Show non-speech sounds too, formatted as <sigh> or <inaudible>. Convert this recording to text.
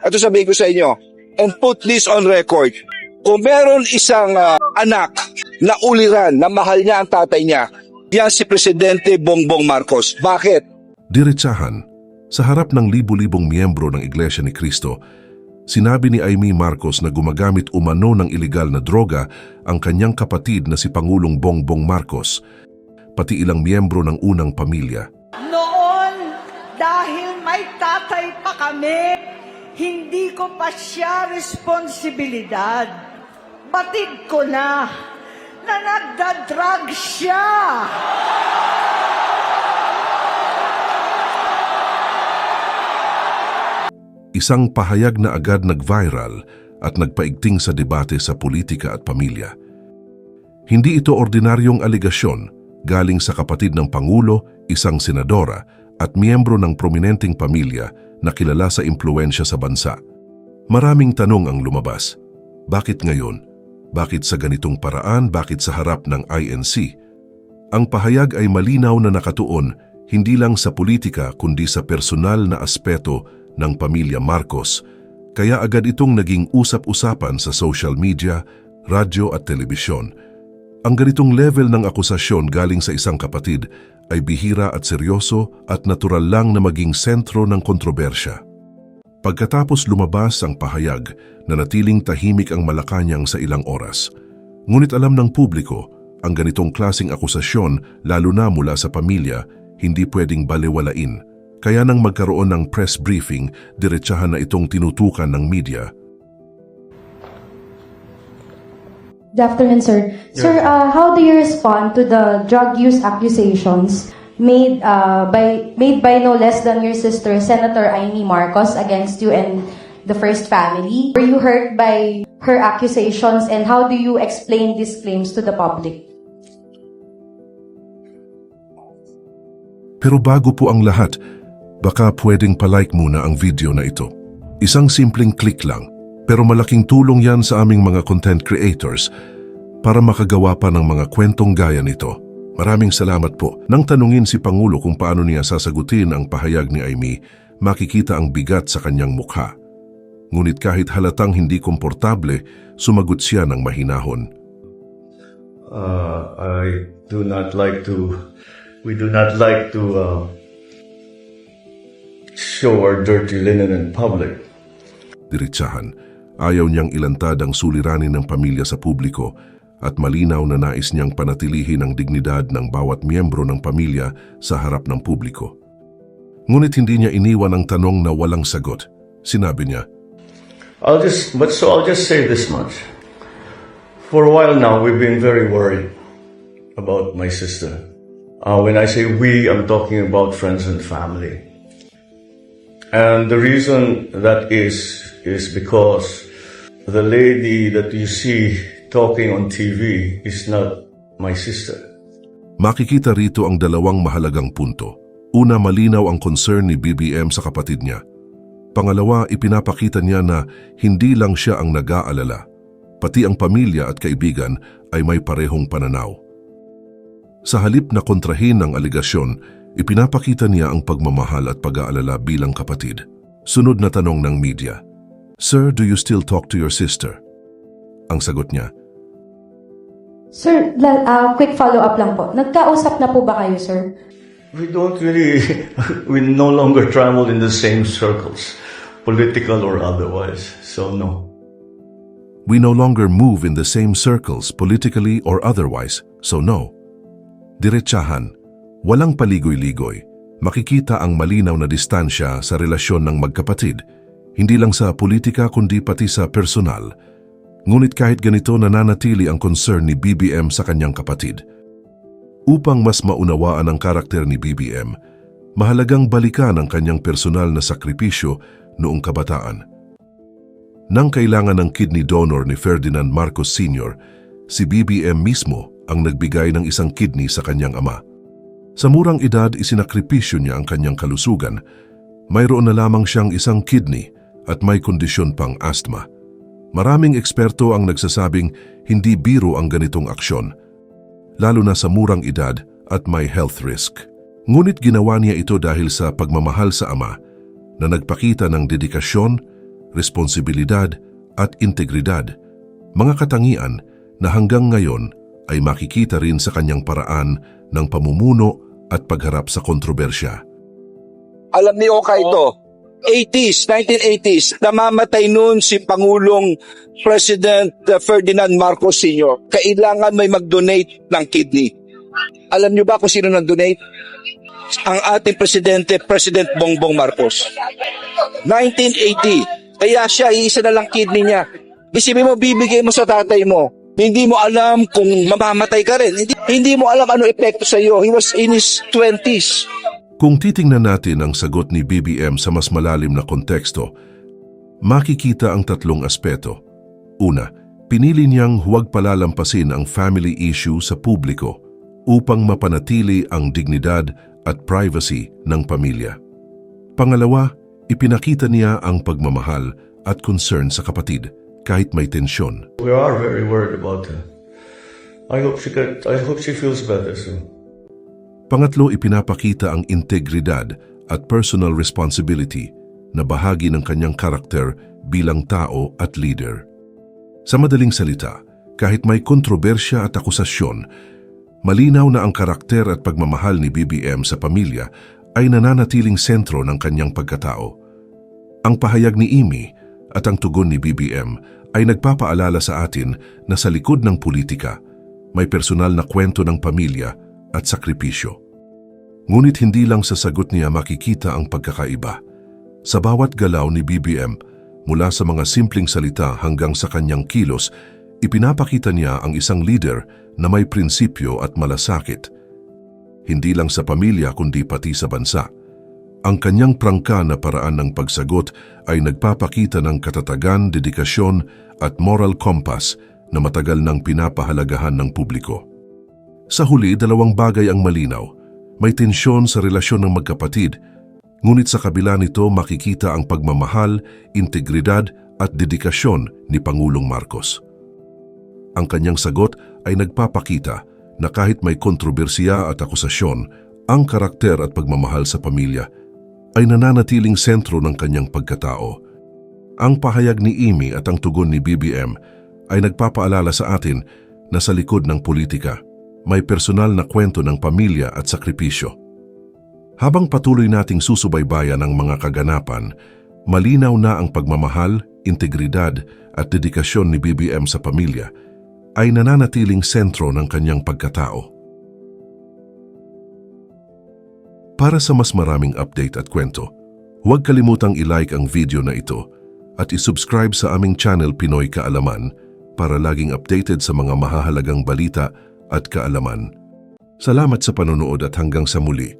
Ito sabihin ko sa inyo, and put this on record. Kung meron isang ah, anak na uliran na mahal niya ang tatay niya, yan si Presidente Bongbong Marcos. Bakit? Diretsahan, sa harap ng libu-libong miyembro ng Iglesia ni Cristo, sinabi ni Amy Marcos na gumagamit umano ng ilegal na droga ang kanyang kapatid na si Pangulong Bongbong Marcos, pati ilang miyembro ng unang pamilya. Noon, dahil may tatay pa kami, hindi ko pa siya responsibilidad. Batid ko na na nagda-drug siya. Isang pahayag na agad nag-viral at nagpaigting sa debate sa politika at pamilya. Hindi ito ordinaryong aligasyon galing sa kapatid ng Pangulo, isang senadora at miyembro ng prominenteng pamilya na kilala sa impluensya sa bansa. Maraming tanong ang lumabas. Bakit ngayon? Bakit sa ganitong paraan? Bakit sa harap ng INC? Ang pahayag ay malinaw na nakatuon hindi lang sa politika kundi sa personal na aspeto ng pamilya Marcos, kaya agad itong naging usap-usapan sa social media, radyo at telebisyon. Ang ganitong level ng akusasyon galing sa isang kapatid ay bihira at seryoso at natural lang na maging sentro ng kontrobersya. Pagkatapos lumabas ang pahayag, nanatiling tahimik ang Malacanang sa ilang oras. Ngunit alam ng publiko, ang ganitong klasing akusasyon, lalo na mula sa pamilya, hindi pwedeng balewalain. Kaya nang magkaroon ng press briefing, diretsahan na itong tinutukan ng media. Good afternoon, sir. Sir, uh, how do you respond to the drug use accusations made uh, by made by no less than your sister, Senator Amy Marcos, against you and the first family? Were you hurt by her accusations, and how do you explain these claims to the public? Pero bago po ang lahat, baka pwedeng palike muna ang video na ito. Isang simpleng click lang, pero malaking tulong yan sa aming mga content creators para makagawa pa ng mga kwentong gaya nito. Maraming salamat po. Nang tanungin si Pangulo kung paano niya sasagutin ang pahayag ni Amy, makikita ang bigat sa kanyang mukha. Ngunit kahit halatang hindi komportable, sumagot siya ng mahinahon. uh, I do not like to, we do not like to uh, show our dirty linen in public. diretsahan. Ayaw niyang ilantad ang suliranin ng pamilya sa publiko at malinaw na nais niyang panatilihin ang dignidad ng bawat miyembro ng pamilya sa harap ng publiko. Ngunit hindi niya iniwan ang tanong na walang sagot. Sinabi niya, I'll just, but so I'll just say this much. For a while now, we've been very worried about my sister. Uh, when I say we, I'm talking about friends and family. And the reason that is, is because the lady that you see talking on TV is not my sister. makikita rito ang dalawang mahalagang punto. Una, malinaw ang concern ni BBM sa kapatid niya. Pangalawa, ipinapakita niya na hindi lang siya ang nag-aalala. Pati ang pamilya at kaibigan ay may parehong pananaw. Sa halip na kontrahin ang aligasyon, ipinapakita niya ang pagmamahal at pag-aalala bilang kapatid. Sunod na tanong ng media, Sir, do you still talk to your sister? Ang sagot niya, Sir, la- uh, quick follow-up lang po. Nagkausap na po ba kayo, sir? We don't really, <laughs> we no longer travel in the same circles, political or otherwise. So, no. We no longer move in the same circles politically or otherwise, so no. Diretsahan, walang paligoy-ligoy. Makikita ang malinaw na distansya sa relasyon ng magkapatid, hindi lang sa politika kundi pati sa personal. Ngunit kahit ganito nananatili ang concern ni BBM sa kanyang kapatid. Upang mas maunawaan ang karakter ni BBM, mahalagang balikan ang kanyang personal na sakripisyo noong kabataan. Nang kailangan ng kidney donor ni Ferdinand Marcos Sr., si BBM mismo ang nagbigay ng isang kidney sa kanyang ama. Sa murang edad, isinakripisyo niya ang kanyang kalusugan. Mayroon na lamang siyang isang kidney at may kondisyon pang asthma. Maraming eksperto ang nagsasabing hindi biro ang ganitong aksyon, lalo na sa murang edad at may health risk. Ngunit ginawa niya ito dahil sa pagmamahal sa ama na nagpakita ng dedikasyon responsibilidad at integridad, mga katangian na hanggang ngayon ay makikita rin sa kanyang paraan ng pamumuno at pagharap sa kontrobersya. Alam ni Oka ito, 80s, 1980s, namamatay noon si Pangulong President Ferdinand Marcos Sr. Kailangan may mag-donate ng kidney. Alam niyo ba kung sino nag-donate? Ang ating presidente, President Bongbong Marcos. 1980. Kaya siya, iisa na lang kidney niya. Isipin mo, bibigay mo sa tatay mo. Hindi mo alam kung mamamatay ka rin. Hindi, hindi mo alam ano epekto sa iyo. He was in his 20s. Kung titingnan natin ang sagot ni BBM sa mas malalim na konteksto, makikita ang tatlong aspeto. Una, pinili niyang huwag palalampasin ang family issue sa publiko upang mapanatili ang dignidad at privacy ng pamilya. Pangalawa, ipinakita niya ang pagmamahal at concern sa kapatid kahit may tensyon. We are very worried about her. I hope she get, I hope she feels better soon. Pangatlo, ipinapakita ang integridad at personal responsibility na bahagi ng kanyang karakter bilang tao at leader. Sa madaling salita, kahit may kontrobersya at akusasyon, malinaw na ang karakter at pagmamahal ni BBM sa pamilya ay nananatiling sentro ng kanyang pagkatao. Ang pahayag ni Amy at ang tugon ni BBM ay nagpapaalala sa atin na sa likod ng politika, may personal na kwento ng pamilya at sakripisyo. Ngunit hindi lang sa sagot niya makikita ang pagkakaiba. Sa bawat galaw ni BBM, mula sa mga simpleng salita hanggang sa kanyang kilos, ipinapakita niya ang isang leader na may prinsipyo at malasakit. Hindi lang sa pamilya kundi pati sa bansa. Ang kanyang prangka na paraan ng pagsagot ay nagpapakita ng katatagan, dedikasyon at moral compass na matagal nang pinapahalagahan ng publiko. Sa huli, dalawang bagay ang malinaw. May tensyon sa relasyon ng magkapatid, ngunit sa kabila nito makikita ang pagmamahal, integridad at dedikasyon ni Pangulong Marcos. Ang kanyang sagot ay nagpapakita na kahit may kontrobersiya at akusasyon, ang karakter at pagmamahal sa pamilya ay nananatiling sentro ng kanyang pagkatao. Ang pahayag ni Amy at ang tugon ni BBM ay nagpapaalala sa atin na sa likod ng politika, may personal na kwento ng pamilya at sakripisyo. Habang patuloy nating susubaybayan ang mga kaganapan, malinaw na ang pagmamahal, integridad at dedikasyon ni BBM sa pamilya ay nananatiling sentro ng kanyang pagkatao. Para sa mas maraming update at kwento, huwag kalimutang i-like ang video na ito at isubscribe sa aming channel Pinoy Kaalaman para laging updated sa mga mahahalagang balita at kaalaman. Salamat sa panonood at hanggang sa muli.